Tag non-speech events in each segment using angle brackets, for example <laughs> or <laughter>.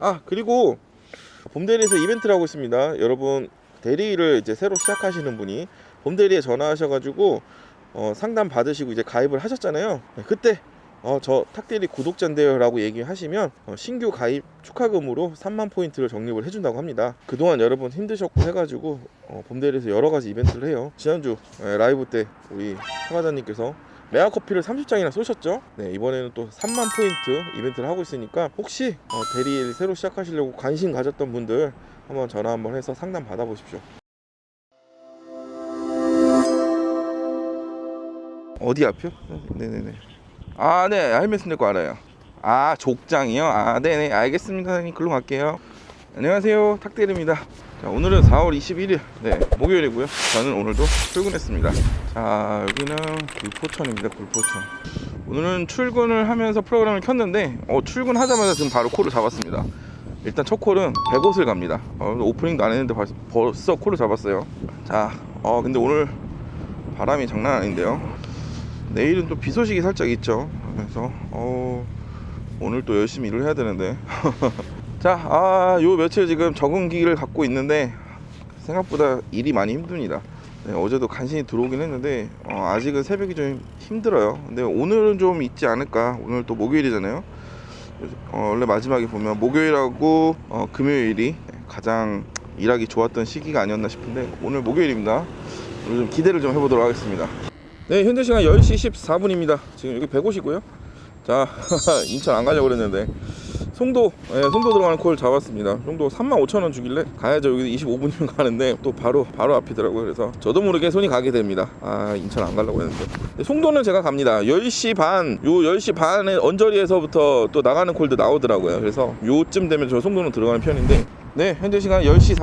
아 그리고 봄대리에서 이벤트를 하고 있습니다. 여러분 대리를 이제 새로 시작하시는 분이 봄대리에 전화하셔가지고 어, 상담 받으시고 이제 가입을 하셨잖아요. 네, 그때 어, 저 탁대리 구독자인데요 라고 얘기하시면 어, 신규 가입 축하금으로 3만 포인트를 적립을 해준다고 합니다. 그동안 여러분 힘드셨고 해가지고 어, 봄대리에서 여러 가지 이벤트를 해요. 지난주 예, 라이브 때 우리 사과자님께서 메아 커피를 30장이나 쏘셨죠? 네 이번에는 또 3만 포인트 이벤트를 하고 있으니까 혹시 어, 대리를 새로 시작하시려고 관심 가졌던 분들 한번 전화 한번 해서 상담 받아보십시오. 어디 앞이요? 네네네. 아, 네, 헬멧 내거 알아요. 아, 족장이요? 아, 네네, 알겠습니다. 사장님, 글로 갈게요. 안녕하세요, 탁대리입니다. 자, 오늘은 4월 21일, 네, 목요일이고요. 저는 오늘도 출근했습니다. 자, 여기는 굴포천입니다, 굴포천. 오늘은 출근을 하면서 프로그램을 켰는데, 어, 출근하자마자 지금 바로 콜을 잡았습니다. 일단 첫 콜은 100옷을 갑니다. 어, 오프닝도 안 했는데 벌써, 벌써 콜을 잡았어요. 자, 어, 근데 오늘 바람이 장난 아닌데요. 내일은 또 비 소식이 살짝 있죠. 그래서 어, 오늘 또 열심히 일을 해야 되는데. <laughs> 자, 아, 요 며칠 지금 적응기를 갖고 있는데 생각보다 일이 많이 힘듭니다. 네, 어제도 간신히 들어오긴 했는데 어, 아직은 새벽이 좀 힘들어요. 근데 오늘은 좀 있지 않을까. 오늘 또 목요일이잖아요. 어, 원래 마지막에 보면 목요일하고 어, 금요일이 가장 일하기 좋았던 시기가 아니었나 싶은데 오늘 목요일입니다. 오늘 좀 기대를 좀 해보도록 하겠습니다. 네, 현재 시간 10시 14분입니다. 지금 여기 150이고요. 자, <laughs> 인천 안 가려고 그랬는데 송도, 예, 송도 들어가는 콜 잡았습니다. 송도 35,000원 주길래 가야죠. 여기 25분이면 가는데 또 바로 바로 앞이더라고요. 그래서 저도 모르게 손이 가게 됩니다. 아, 인천 안 가려고 했는데. 네, 송도는 제가 갑니다. 10시 반, 요 10시 반에 언저리에서부터 또 나가는 콜도 나오더라고요. 그래서 요쯤 되면 저 송도는 들어가는 편인데 네, 현재 시간 10시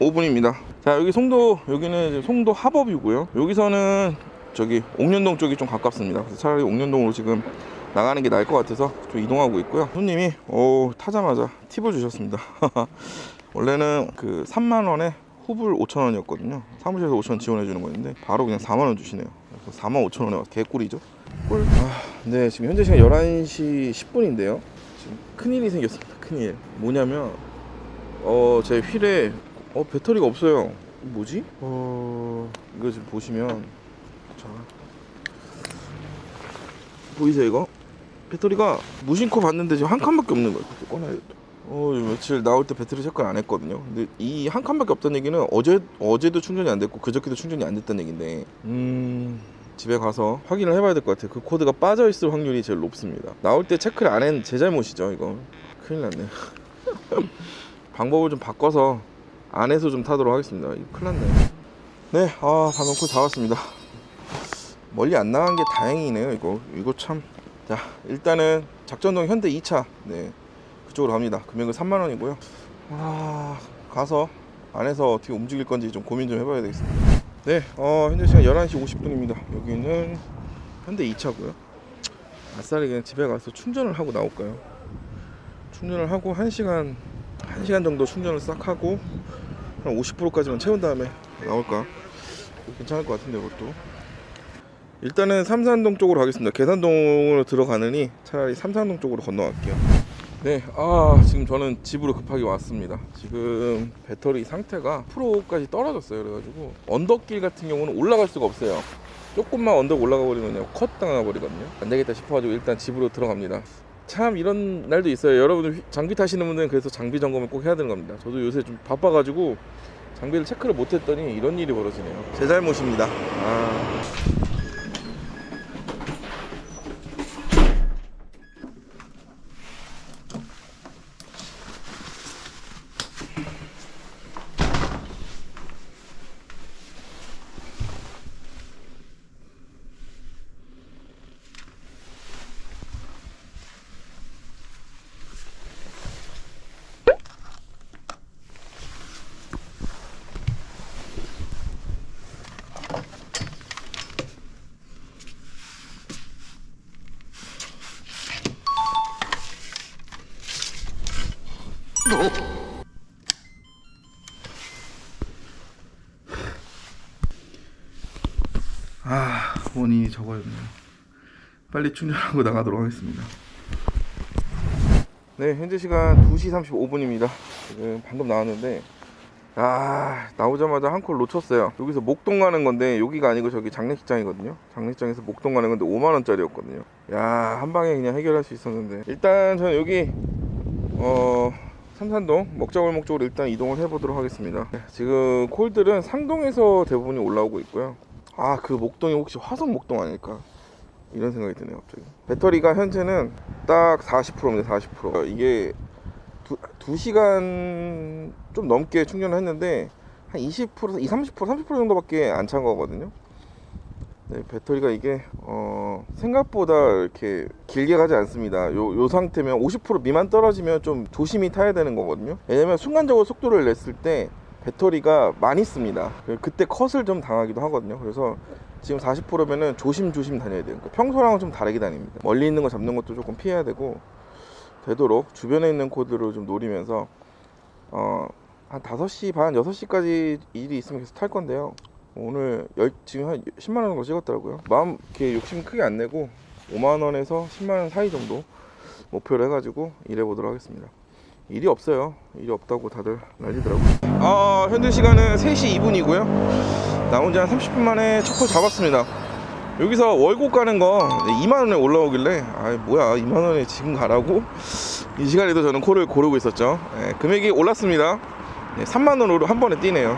45분입니다. 자, 여기 송도 여기는 송도 하법이고요. 여기서는 저기 옥년동 쪽이 좀 가깝습니다. 그래서 차라리 옥년동으로 지금 나가는 게 나을 것 같아서 좀 이동하고 있고요. 손님이 오 타자마자 팁을 주셨습니다. <laughs> 원래는 그 3만 원에 후불 5천 원이었거든요. 사무실에서 5천 원 지원해 주는 거였는데 바로 그냥 4만 원 주시네요. 그래서 4만 5천 원에 와서 개꿀이죠. 꿀. 아, 네 지금 현재 시간 11시 10분인데요. 지금 큰일이 생겼습니다. 큰일. 뭐냐면 어 제 휠에 어 배터리가 없어요. 뭐지? 어 이거 지금 보시면 자 보이세요 이거? 배터리가 무심코 봤는데 지금 한 칸밖에 없는 거예요. 그래서 꺼내야겠다. 어 며칠 나올 때 배터리 체크를 안 했거든요. 근데 이 한 칸밖에 없다는 얘기는 어제 어제도 충전이 안 됐고 그저께도 충전이 안 됐다는 얘긴데 음 집에 가서 확인을 해봐야 될 것 같아요. 그 코드가 빠져 있을 확률이 제일 높습니다. 나올 때 체크를 안 한 제 잘못이죠 이거. 큰일 났네. <laughs> 방법을 좀 바꿔서 안에서 좀 타도록 하겠습니다. 이거 큰일 났네. 네, 아 방금 코 잡았습니다. 멀리 안 나간 게 다행이네요 이거 이거 참 자 일단은 작전동 현대 2차 네 그쪽으로 갑니다. 금액은 3만 원이고요. 아 가서 안에서 어떻게 움직일 건지 좀 고민 좀 해봐야 되겠습니다. 네 어 현재 시간 11시 50분입니다. 여기는 현대 2차고요. 아싸리 그냥 집에 가서 충전을 하고 나올까요? 충전을 하고 1시간 1시간 정도 충전을 싹 하고 한 50%까지만 채운 다음에 나올까? 괜찮을 것 같은데 그것도 일단은 삼산동 쪽으로 가겠습니다. 계산동으로 들어가느니 차라리 삼산동 쪽으로 건너갈게요. 네, 아 지금 저는 집으로 급하게 왔습니다. 지금 배터리 상태가 프로까지 떨어졌어요. 그래가지고 언덕길 같은 경우는 올라갈 수가 없어요. 조금만 언덕 올라가 버리면 그냥 컷 당해 버리거든요. 안 되겠다 싶어가지고 일단 집으로 들어갑니다. 참 이런 날도 있어요. 여러분들 휘- 장비 타시는 분들은 그래서 장비 점검을 꼭 해야 되는 겁니다. 저도 요새 좀 바빠가지고 장비를 체크를 못했더니 이런 일이 벌어지네요. 제 잘못입니다. 아. 아 원인이 적어였네요 빨리 충전하고 나가도록 하겠습니다 네, 현재 시간 2시 35분입니다. 지금 방금 나왔는데, 아, 나오자마자 한 콜 놓쳤어요. 여기서 목동 가는 건데, 여기가 아니고 저기 장례식장이거든요. 장례식장에서 목동 가는 건데 5만원짜리였거든요. 야, 한 방에 그냥 해결할 수 있었는데. 일단 저는 여기, 어, 삼산동 먹자골목 쪽으로 일단 이동을 해보도록 하겠습니다. 네, 지금 콜들은 상동에서 대부분이 올라오고 있고요. 아, 그 목동이 혹시 화성 목동 아닐까? 이런 생각이 드네요 갑자기 배터리가 현재는 딱 40%입니다 40% 이게 두, 2시간 좀 넘게 충전을 했는데 한 20% 20, 30% 30% 정도밖에 안 찬 거거든요 네, 배터리가 이게 어, 생각보다 이렇게 길게 가지 않습니다 요, 요 상태면 50% 미만 떨어지면 좀 조심히 타야 되는 거거든요 왜냐면 순간적으로 속도를 냈을 때 배터리가 많이 씁니다 그때 컷을 좀 당하기도 하거든요 그래서 지금 40%면은 조심조심 다녀야 돼요. 평소랑은 좀 다르게 다닙니다. 멀리 있는 거 잡는 것도 조금 피해야 되고 되도록 주변에 있는 코드를 좀 노리면서 어, 한 5시 반, 6시까지 일이 있으면 계속 탈 건데요. 오늘 열, 지금 한 10만 원 정도 찍었더라고요. 마음 이렇게 욕심 크게 안 내고 5만 원에서 10만 원 사이 정도 목표를 해가지고 일해 보도록 하겠습니다. 일이 없어요. 일이 없다고 다들 난리더라고요. 어, 현재 시간은 3시 2분이고요. 나온 지 한 30분 만에 첫콜 잡았습니다. 여기서 월곡 가는 거 2만 원에 올라오길래 아 뭐야 2만 원에 지금 가라고? 이 시간에도 저는 콜을 고르고 있었죠. 네, 금액이 올랐습니다. 네, 3만 원으로 한 번에 뛰네요.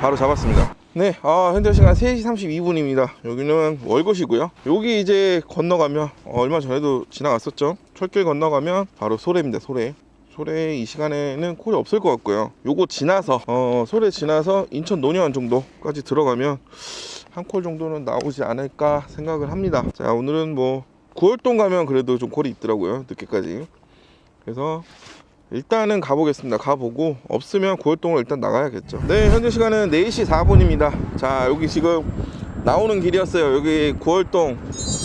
바로 잡았습니다. 네, 아, 현재 시간 3시 32분입니다. 여기는 월곶이고요. 여기 이제 건너가면 어, 얼마 전에도 지나갔었죠. 철길 건너가면 바로 소래입니다. 소래. 소래 이 시간에는 콜이 없을 것 같고요. 요거 지나서 어, 소래 지나서 인천 논현 정도까지 들어가면 한 콜 정도는 나오지 않을까 생각을 합니다. 자 오늘은 뭐 9월동 가면 그래도 좀 콜이 있더라고요. 늦게까지. 그래서 일단은 가보겠습니다. 가보고 없으면 9월동으로 일단 나가야겠죠. 네 현재 시간은 4시 4분입니다. 자 여기 지금 나오는 길이었어요. 여기 9월동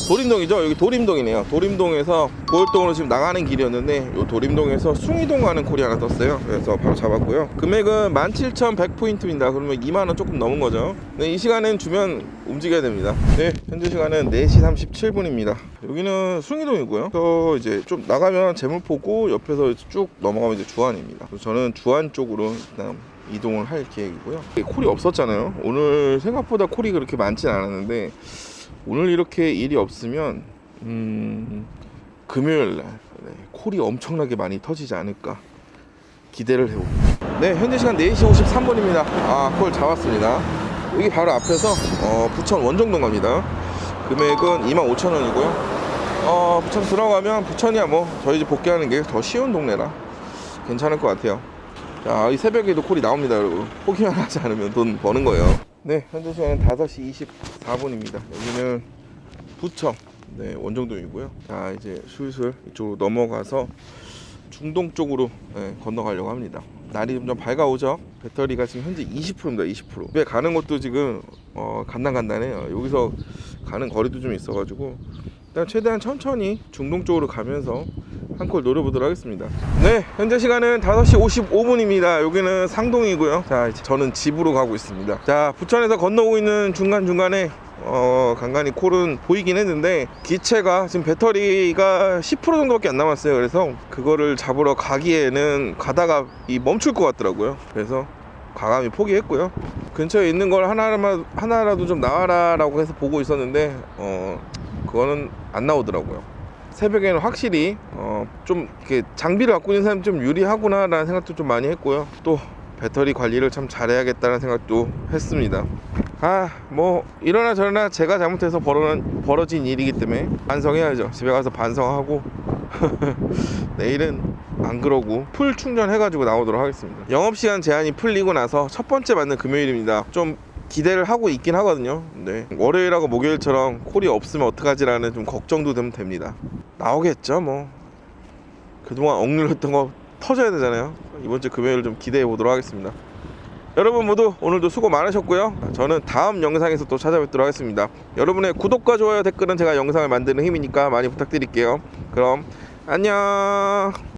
도림동이죠. 여기 도림동이네요. 도림동에서 9월동으로 지금 나가는 길이었는데 이 도림동에서 숭이동 가는 콜이 하나 떴어요. 그래서 바로 잡았고요. 금액은 17,100포인트입니다. 그러면 2만 원 조금 넘은 거죠. 네, 이 시간엔 주면 움직여야 됩니다. 네, 현재 시간은 4시 37분입니다. 여기는 숭이동이고요. 또 이제 좀 나가면 재물포고 옆에서 쭉 넘어가면 이제 주안입니다. 저는 주안 쪽으로 일단 이동을 할 계획이고요. 콜이 없었잖아요. 오늘 생각보다 콜이 그렇게 많진 않았는데 오늘 이렇게 일이 없으면 음, 금요일 날 네, 콜이 엄청나게 많이 터지지 않을까 기대를 해봅니다. 네, 현재 시간 4시 53분입니다. 아, 콜 잡았습니다. 여기 바로 앞에서 어, 부천 원정동 갑니다. 금액은 25,000원이고요. 어, 부천 들어가면 부천이야 뭐 저희 집 복귀하는 게 더 쉬운 동네라 괜찮을 것 같아요. 자, 이 새벽에도 콜이 나옵니다, 여러분. 포기만 하지 않으면 돈 버는 거예요. 네, 현재 시간은 5시 24분입니다. 여기는 부천, 네, 원정동이고요. 자, 이제 슬슬 이쪽으로 넘어가서 중동 쪽으로 네, 건너가려고 합니다. 날이 점점 밝아오죠. 배터리가 지금 현재 20%입니다. 20%. 집에 가는 것도 지금 어, 간단간단해요. 여기서 가는 거리도 좀 있어가지고 일단 최대한 천천히 중동 쪽으로 가면서 한 콜 노려보도록 하겠습니다. 네, 현재 시간은 5시 55분입니다. 여기는 상동이고요. 자, 저는 집으로 가고 있습니다. 자, 부천에서 건너고 있는 중간중간에 어, 간간히 콜은 보이긴 했는데 기체가 지금 배터리가 10% 정도밖에 안 남았어요. 그래서 그거를 잡으러 가기에는 가다가 이 멈출 것 같더라고요. 그래서 과감히 포기했고요. 근처에 있는 걸 하나라도, 하나라도 좀 나와라 라고 해서 보고 있었는데 어, 그거는 안 나오더라고요. 새벽에는 확실히 어, 좀 이렇게 장비를 갖고 있는 사람이 좀 유리하구나라는 생각도 좀 많이 했고요. 또 배터리 관리를 참 잘해야겠다는 생각도 했습니다. 아, 뭐 이러나 저러나 제가 잘못해서 벌어진, 벌어진 일이기 때문에 반성해야죠. 집에 가서 반성하고 <laughs> 내일은 안 그러고 풀 충전해가지고 나오도록 하겠습니다. 영업시간 제한이 풀리고 나서 첫 번째 맞는 금요일입니다. 좀 기대를 하고 있긴 하거든요. 네. 월요일하고 목요일처럼 콜이 없으면 어떡하지라는 좀 걱정도 좀 됩니다. 나오겠죠, 뭐. 그동안 억눌렸던 거 터져야 되잖아요. 이번 주 금요일 좀 기대해 보도록 하겠습니다. 여러분 모두 오늘도 수고 많으셨고요. 저는 다음 영상에서 또 찾아뵙도록 하겠습니다. 여러분의 구독과 좋아요, 댓글은 제가 영상을 만드는 힘이니까 많이 부탁드릴게요. 그럼 안녕.